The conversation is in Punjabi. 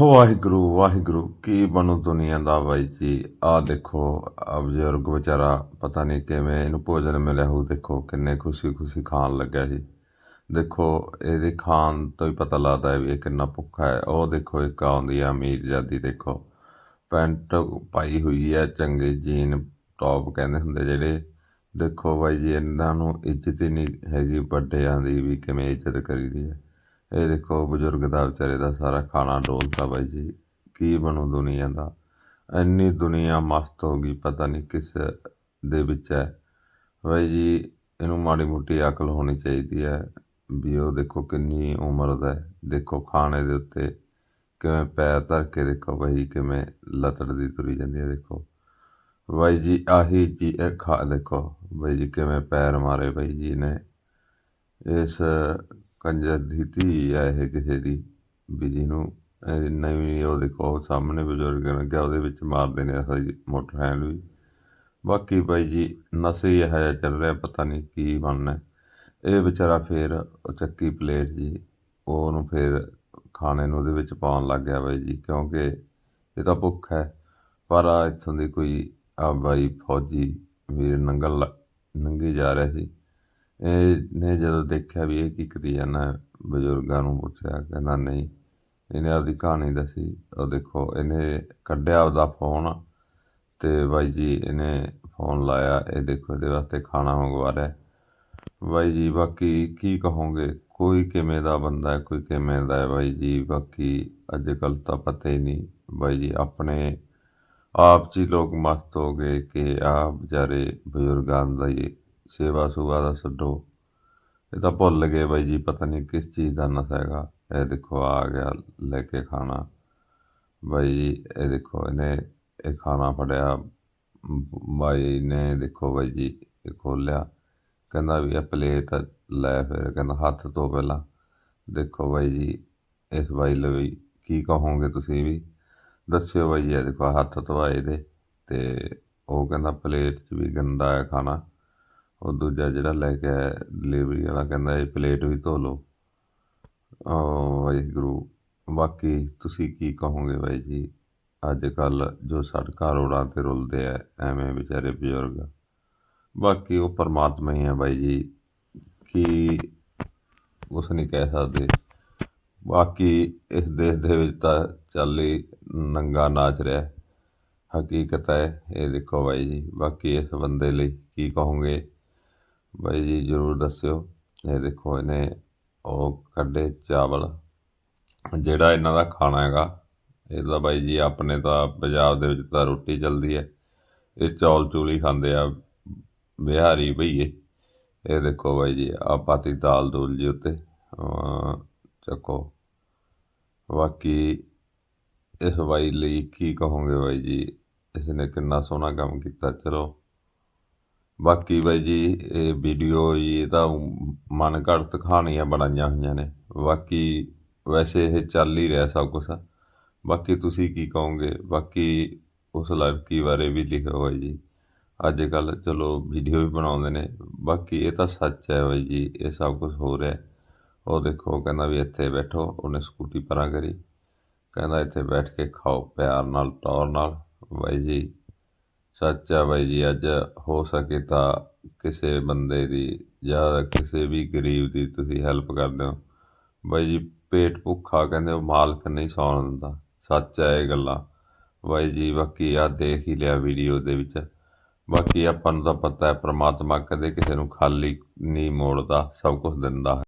ਵਾਹਿਗੁਰੂ ਵਾਹਿਗੁਰੂ, ਕੀ ਬਣੂ ਦੁਨੀਆ ਦਾ ਬਾਈ ਜੀ? ਆਹ ਦੇਖੋ ਆ ਬਜ਼ੁਰਗ ਵਿਚਾਰਾ ਪਤਾ ਨਹੀਂ ਕਿਵੇਂ ਇਹਨੂੰ ਭੋਜਨ ਮਿਲਿਆ ਹੋ ਦੇਖੋ, ਕਿੰਨੇ ਖੁਸ਼ੀ ਖੁਸ਼ੀ ਖਾਣ ਲੱਗਿਆ ਜੀ ਦੇਖੋ, ਇਹਦੇ ਖਾਣ ਤੋਂ ਹੀ ਪਤਾ ਲੱਗਦਾ ਹੈ ਵੀ ਇਹ ਕਿੰਨਾ ਭੁੱਖਾ ਹੈ। ਉਹ ਦੇਖੋ, ਇੱਕ ਆਉਂਦੀ ਆ ਅਮੀਰ ਜਾਦੀ ਦੇਖੋ। ਪੈਂਟ ਪਾਈ ਹੋਈ ਹੈ, ਚੰਗੇ ਜੀਨ ਟੌਪ ਕਹਿੰਦੇ ਹੁੰਦੇ ਜਿਹੜੇ। ਦੇਖੋ ਬਾਈ ਜੀ, ਇਹਨਾਂ ਨੂੰ ਇੱਜ਼ਤ ਹੀ ਨਹੀਂ ਹੈਗੀ ਵੱਡਿਆਂ ਦੀ ਵੀ ਕਿਵੇਂ ਇੱਜ਼ਤ ਕਰੀਦੀ ਹੈ। ਇਹ ਦੇਖੋ ਬਜ਼ੁਰਗ ਦਾ ਵਿਚਾਰੇ ਦਾ ਸਾਰਾ ਖਾਣਾ ਡੋਲਤਾ ਬਾਈ ਜੀ। ਕੀ ਬਣੂ ਦੁਨੀਆ ਦਾ? ਇੰਨੀ ਦੁਨੀਆ ਮਸਤ ਹੋ ਗਈ, ਪਤਾ ਨਹੀਂ ਕਿਸ ਦੇ ਵਿੱਚ ਹੈ। ਬਾਈ ਜੀ, ਇਹਨੂੰ ਮਾੜੀ ਮੋਟੀ ਅਕਲ ਹੋਣੀ ਚਾਹੀਦੀ ਹੈ ਵੀ ਉਹ ਦੇਖੋ ਕਿੰਨੀ ਉਮਰ ਦਾ ਦੇਖੋ ਖਾਣੇ ਦੇ ਉੱਤੇ ਕਿਵੇਂ ਪੈਰ ਧਰ ਕੇ ਦੇਖੋ ਬਾਈ ਕਿਵੇਂ ਲਤੜਦੀ ਤੁਰੀ ਜਾਂਦੀ ਹੈ ਦੇਖੋ। ਬਾਈ ਜੀ, ਆਹੀ ਜੀ, ਇਹ ਖਾ ਦੇਖੋ ਬਾਈ ਜੀ, ਕਿਵੇਂ ਪੈਰ ਮਾਰੇ ਬਾਈ ਜੀ ਨੇ। ਇਸ ਕੰਜਰ ਦੀ ਧੀ ਆ ਇਹ ਕਿਸੇ ਦੀ, ਵੀ ਜਿਹਨੂੰ ਇਹ ਨਵੀਂ ਉਹ ਦੇਖੋ ਸਾਹਮਣੇ ਬਜ਼ੁਰਗ ਲੱਗਿਆ ਉਹਦੇ ਵਿੱਚ ਮਾਰਦੇ ਨੇ ਅਸਲ ਮੋਟਰ ਹੈਂਡ ਵੀ। ਬਾਕੀ ਬਾਈ ਜੀ, ਨਸ਼ੇ ਹੀ ਇਹੋ ਜਿਹਾ ਚੱਲ ਰਿਹਾ ਪਤਾ ਨਹੀਂ ਕੀ ਬਣਨਾ। ਇਹ ਵਿਚਾਰਾ ਫੇਰ ਉਹ ਚੱਕੀ ਪਲੇਟ ਜੀ, ਉਹਨੂੰ ਫੇਰ ਖਾਣੇ ਨੂੰ ਉਹਦੇ ਵਿੱਚ ਪਾਉਣ ਲੱਗ ਗਿਆ ਬਾਈ ਜੀ, ਕਿਉਂਕਿ ਇਹ ਤਾਂ ਭੁੱਖ ਹੈ। ਪਰ ਆ ਇੱਥੋਂ ਦੀ ਕੋਈ ਆ ਬਾਈ ਫੌਜੀ ਵੀਰ ਨੰਗਲ, ਨੰਗੀ ਜਾ ਰਿਹਾ ਸੀ। ਇਹਨੇ ਜਦੋਂ ਦੇਖਿਆ ਵੀ ਇਹ ਕੀ ਕਰੀ ਜਾਂਦਾ ਬਜ਼ੁਰਗਾਂ ਨੂੰ ਪੁੱਛਿਆ, ਕਹਿੰਦਾ ਨਹੀਂ, ਇਹਨੇ ਆਪਦੀ ਕਹਾਣੀ ਦੱਸੀ, ਉਹ ਦੇਖੋ, ਇਹਨੇ ਕੱਢਿਆ ਆਪਦਾ ਫੋਨ ਤੇ ਬਾਈ ਜੀ ਇਹਨੇ ਫੋਨ ਲਾਇਆ, ਇਹ ਦੇਖੋ ਇਹਦੇ ਵਾਸਤੇ ਖਾਣਾ ਮੰਗਵਾ ਰਿਹਾ ਬਾਈ ਜੀ, ਬਾਕੀ ਕੀ ਕਹੋਗੇ? ਕੋਈ ਕਿਵੇਂ ਦਾ ਬੰਦਾ ਹੈ, ਕੋਈ ਕਿਵੇਂ ਦਾ ਹੈ ਬਾਈ ਜੀ? ਬਾਕੀ ਅੱਜ ਕੱਲ ਤਾਂ ਪਤਾ ਹੀ ਨਹੀਂ। ਬਾਈ ਜੀ, ਆਪਣੇ ਆਪ 'ਚ ਹੀ ਲੋਕ ਮਸਤ ਹੋ ਗਏ ਕਿ ਆ ਵਿਚਾਰੇ ਬਜ਼ੁਰਗਾਂ ਦਾ ਹੀ ਸੇਵਾ ਸੁਵਾ ਦਾ ਛੱਡੋ। ਇਹ ਤਾਂ ਭੁੱਲ ਗਏ ਬਾਈ ਜੀ, ਪਤਾ ਨਹੀਂ ਕਿਸ ਚੀਜ਼ ਦਾ ਨਸ਼ਾ ਹੈਗਾ। ਇਹ ਦੇਖੋ, ਆ ਗਿਆ ਲੈ ਕੇ ਖਾਣਾ। ਬਾਈ ਜੀ, ਇਹ ਦੇਖੋ, ਇਹਨੇ ਇਹ ਖਾਣਾ ਫੜਿਆ। ਬਾਈ ਨੇ ਦੇਖੋ ਬਾਈ ਜੀ, ਇਹ ਖੋਲਿਆ ਕਹਿੰਦਾ ਵੀ ਇਹ ਪਲੇਟ ਲੈ ਫਿਰ, ਕਹਿੰਦਾ ਹੱਥ ਤੋਂ ਪਹਿਲਾਂ। ਦੇਖੋ ਬਾਈ ਜੀ, ਇਸ ਬਾਈ ਲਈ ਕੀ ਕਹੋਗੇ ਤੁਸੀਂ ਵੀ? ਦੱਸਿਓ ਬਾਈ ਇਹ ਦੇਖੋ ਹੱਥ ਧਵਾਏ ਦੇ ਤੇ, ਉਹ ਕਹਿੰਦਾ ਪਲੇਟ 'ਚ ਵੀ ਗੰਦਾ ਹੈ ਖਾਣਾ। ਉਹ ਦੂਜਾ ਜਿਹੜਾ ਲੈ ਕੇ ਆਇਆ ਡਿਲੀਵਰੀ ਵਾਲਾ ਕਹਿੰਦਾ ਇਹ ਪਲੇਟ ਵੀ ਧੋ ਲਓ। ਵਾਹਿਗੁਰੂ, ਬਾਕੀ ਤੁਸੀਂ ਕੀ ਕਹੋਗੇ ਬਾਈ ਜੀ? ਅੱਜ ਕੱਲ ਜੋ ਸੜਕਾਂ ਰੋਡਾਂ ਤੇ ਰੁਲਦੇ ਆ, ਐਵੇਂ ਵਿਚਾਰੇ ਬਜ਼ੁਰਗ। ਬਾਕੀ ਉਹ ਪਰਮਾਤਮਾ ਹੀ ਹੈ ਬਾਈ ਜੀ, ਕੀ ਉਸ ਨਹੀਂ ਕਹਿ ਸਕਦੇ। ਬਾਕੀ ਇਸ ਦੇਸ਼ ਦੇ ਵਿੱਚ ਤਾਂ ਚੱਲ ਹੀ ਨੰਗਾ ਨਾਚ ਰਿਹਾ। ਹਕੀਕਤ ਹੈ, ਇਹ ਦੇਖੋ ਬਾਈ ਜੀ, ਬਾਕੀ ਇਸ ਬੰਦੇ ਲਈ ਕੀ ਕਹੋਗੇ? ਬਾਈ ਜੀ ਜ਼ਰੂਰ ਦੱਸਿਓ। ਇਹ ਦੇਖੋ, ਇਹਨੇ ਉਹ ਕੱਢੇ ਚਾਵਲ। ਜਿਹੜਾ ਇਹਨਾਂ ਦਾ ਖਾਣਾ ਹੈਗਾ ਇਹਦਾ ਬਾਈ ਜੀ ਆਪਣੇ ਤਾਂ ਪੰਜਾਬ ਦੇ ਵਿੱਚ ਤਾਂ ਰੋਟੀ ਚੱਲਦੀ ਹੈ। ਇਹ ਚੌਲ ਚੂਲੀ ਖਾਂਦੇ ਆ, ਬਿਹਾਰੀ ਭਈਏ। ਇਹ ਦੇਖੋ ਬਾਈ ਜੀ ਆ ਪਾਤੀ ਦਾਲ ਦੂਲ ਜੀ ਉੱਤੇ। ਚੱਕੋ। ਬਾਕੀ ਇਸ ਬਾਈ ਲਈ ਕੀ ਕਹੋਗੇ ਬਾਈ ਜੀ? ਇਸ ਨੇ ਕਿੰਨਾ ਸੋਹਣਾ ਕੰਮ ਕੀਤਾ, ਚਲੋ। ਬਾਕੀ ਬਾਈ ਜੀ, ਇਹ ਵੀਡੀਓ ਜੀ, ਇਹ ਤਾਂ ਮਨ ਘੜਤ ਕਹਾਣੀਆਂ ਬਣਾਈਆਂ ਹੋਈਆਂ ਨੇ। ਬਾਕੀ ਵੈਸੇ ਇਹ ਚੱਲ ਹੀ ਰਿਹਾ ਸਭ ਕੁਝ ਬਾਕੀ ਤੁਸੀਂ ਕੀ ਕਹੋਗੇ? ਬਾਕੀ ਉਸ ਲੜਕੀ ਬਾਰੇ ਵੀ ਲਿਖੋ ਬਾਈ ਜੀ। ਅੱਜ ਕੱਲ ਚਲੋ ਵੀਡੀਓ ਵੀ ਬਣਾਉਂਦੇ ਨੇ। ਬਾਕੀ ਇਹ ਤਾਂ ਸੱਚ ਹੈ ਬਾਈ ਜੀ, ਇਹ ਸਭ ਕੁਝ ਹੋ ਰਿਹਾ। ਉਹ ਦੇਖੋ ਕਹਿੰਦਾ ਵੀ ਇੱਥੇ ਬੈਠੋ, ਉਹਨੇ ਸਕੂਟੀ ਪਰਾਂ ਕਰੀ। ਕਹਿੰਦਾ ਇੱਥੇ ਬੈਠ ਕੇ ਖਾਓ, ਪਿਆਰ ਨਾਲ, ਟੌਰ ਨਾਲ। ਬਾਈ ਜੀ ਸੱਚ ਆ ਬਾਈ ਜੀ, ਅੱਜ ਹੋ ਸਕੇ ਤਾਂ ਕਿਸੇ ਬੰਦੇ ਦੀ ਜਾਂ ਕਿਸੇ ਵੀ ਗਰੀਬ ਦੀ ਤੁਸੀਂ ਹੈਲਪ ਕਰਦੇ ਹੋ। ਬਾਈ ਜੀ, ਪੇਟ ਭੁੱਖਾ ਕਹਿੰਦੇ ਉਹ ਮਾਲਕ ਨਹੀਂ ਸੌਣ ਦਿੰਦਾ। ਸੱਚ ਹੈ ਇਹ ਗੱਲਾਂ। ਬਾਈ ਜੀ, ਬਾਕੀ ਆ ਦੇਖ ਹੀ ਲਿਆ ਵੀਡੀਓ ਦੇ ਵਿੱਚ। ਬਾਕੀ ਆਪਾਂ ਨੂੰ ਤਾਂ ਪਤਾ ਹੈ, ਪ੍ਰਮਾਤਮਾ ਕਦੇ ਕਿਸੇ ਨੂੰ ਖਾਲੀ ਨਹੀਂ ਮੋੜਦਾ, ਸਭ ਕੁਝ ਦਿੰਦਾ